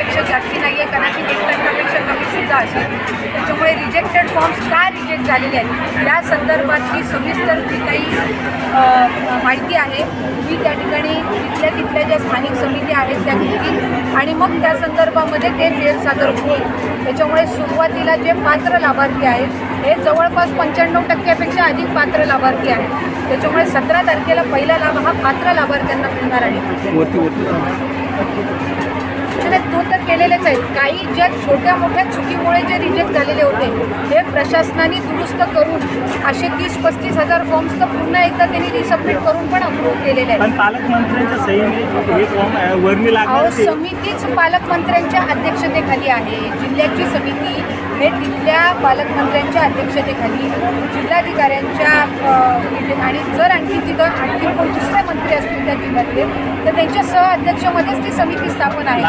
पेक्षा जास्ती नाही आहे कदाचित एक टक्कापेक्षा कमीसुद्धा असेल. त्याच्यामुळे रिजेक्टेड फॉर्म्स का रिजेक्ट झालेले आहेत? या संदर्भातली सविस्तर जी काही माहिती आहे ती त्या ठिकाणी तिथल्या तिथल्या ज्या स्थानिक समिती आहेत त्या घेतील आणि मग त्या संदर्भामध्ये ते फेर सादर होईल. त्याच्यामुळे सुरुवातीला जे पात्र लाभार्थी आहेत हे जवळपास पंच्याण्णव टक्क्यापेक्षा अधिक पात्र लाभार्थी आहेत. त्याच्यामुळे सतरा तारखेला पहिला लाभ हा पात्र लाभार्थ्यांना मिळणार आहे. वरती नाही, तो तर केलेलेच आहेत काही ज्या छोट्या मोठ्या चुकीमुळे जे रिजेक्ट झालेले होते हे प्रशासनाने दुरुस्त करून असे तीस पस्तीस हजार फॉर्म्स तर पुन्हा एकदा त्यांनी रिसबमिट करून पण अप्रूव्ह केलेले आहेत. पालकमंत्र्यांच्या समितीच पालकमंत्र्यांच्या अध्यक्षतेखाली आहे. जिल्ह्याची समिती हे तिथल्या पालकमंत्र्यांच्या अध्यक्षतेखाली जिल्हाधिकाऱ्यांच्या इथे- आणि जर आणखी तिथं आणखी कोण दुसरे मंत्री असतील त्या जिल्ह्यातले तर त्यांच्या सह अध्यक्षमध्येच ती समिती स्थापन आहे.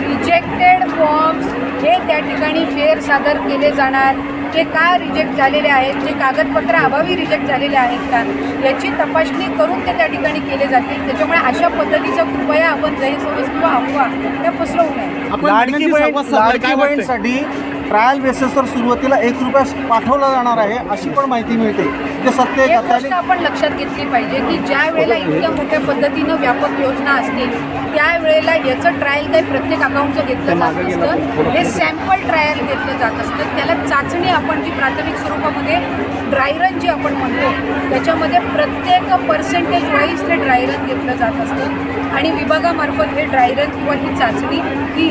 रिजेक्टेड फॉर्म्स हे त्या ठिकाणी फेर सादर केले जाणार. ते का रिजेक्ट झालेले आहेत जे कागदपत्र अभावी रिजेक्ट झालेले आहेत का याची तपासणी करून ते त्या ठिकाणी केले जातील. त्याच्यामुळे अशा पद्धतीचा कृपया आपण गैरसमज किंवा अफवा त्या पसरवू नये. ट्रायल बेसिसवर सुरुवातीला एक रुपया पाठवला जाणार आहे अशी पण माहिती मिळते. ते सत्य एक गोष्ट आपण लक्षात घेतली पाहिजे की ज्या वेळेला इतक्या मोठ्या पद्धतीनं व्यापक योजना असतील त्यावेळेला याचं ट्रायल काही प्रत्येक अकाउंटचं घेतलं जात नसतं. हे सॅम्पल ट्रायल घेतलं जात असतं. त्याला चाचणी आपण जी प्राथमिक स्वरूपामध्ये ड्रायरन जी आपण म्हणतो त्याच्यामध्ये प्रत्येक पर्सेंटेज वाईज ते ड्रायरन घेतलं जात असतं. आणि विभागामार्फत हे ड्रायरन किंवा ही चाचणी ही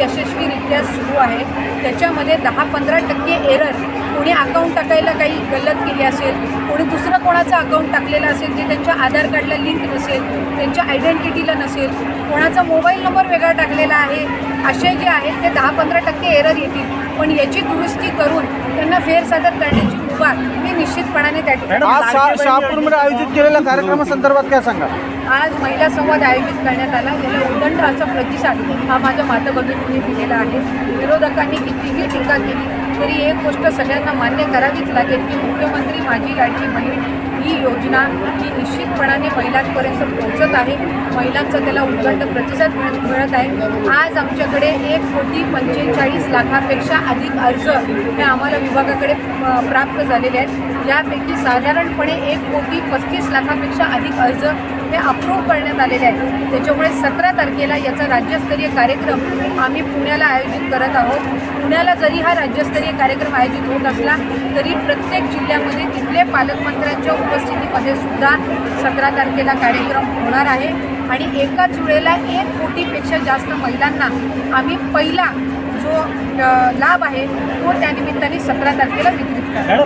यशस्वीरित्या सुरू आहे. त्याच्यामध्ये दहा पंधरा टक्के एरर कोणी अकाउंट टाकायला काही गलत केली असेल कोणी कोणाचं अकाउंट टाकलेलं असेल जे त्यांच्या आधार कार्डला लिंक नसेल त्यांच्या आयडेंटिटीला नसेल कोणाचा मोबाईल नंबर वेगळा टाकलेला आहे असे जे आहेत ते दहा पंधरा टक्के एरर येतील. पण याची दुरुस्ती करून त्यांना फेरसादर करण्याची मुभा ही निश्चितपणाने त्या ठिकाणी शहापूरमध्ये आयोजित केलेल्या कार्यक्रमासंदर्भात काय सांगा आज महिला संवाद आयोजित करण्यात आला याला उदंड असा प्रतिसाद हा माझ्या माता भगिनींनी दिलेला आहे. विरोधकांनी कितीही टीका केली तरी एक गोष्ट सगळ्यांना मान्य करावीच लागेल की मुख्यमंत्री माझी लाडकी बहीण ही योजना ही निश्चितपणाने महिलांपर्यंत पोहोचत आहे महिलांचा त्याला उदंड प्रतिसाद मिळत मिळत आहे. आज आमच्याकडे एक कोटी पंचेचाळीस लाखापेक्षा अधिक अर्ज हे आम्हाला विभागाकडे प्राप्त झालेले आहेत. यापैकी साधारणपणे एक कोटी पस्तीस लाखापेक्षा अधिक अर्ज हे अप्रूव्ह करण्यात आलेले आहे त्याच्यामुळे सतरा तारखेला याचा राज्यस्तरीय कार्यक्रम आम्ही पुण्याला आयोजित करत आहोत. पुण्याला जरी हा राज्यस्तरीय कार्यक्रम आयोजित होत असला तरी प्रत्येक जिल्ह्यामध्ये तिथले पालकमंत्र्यांच्या उपस्थितीमध्ये सुद्धा सतरा तारखेला कार्यक्रम होणार आहे. आणि एकाच वेळेला एक कोटीपेक्षा जास्त महिलांना आम्ही पहिला जो लाभ आहे तो त्यानिमित्ताने सतरा तारखेला वितरित करणार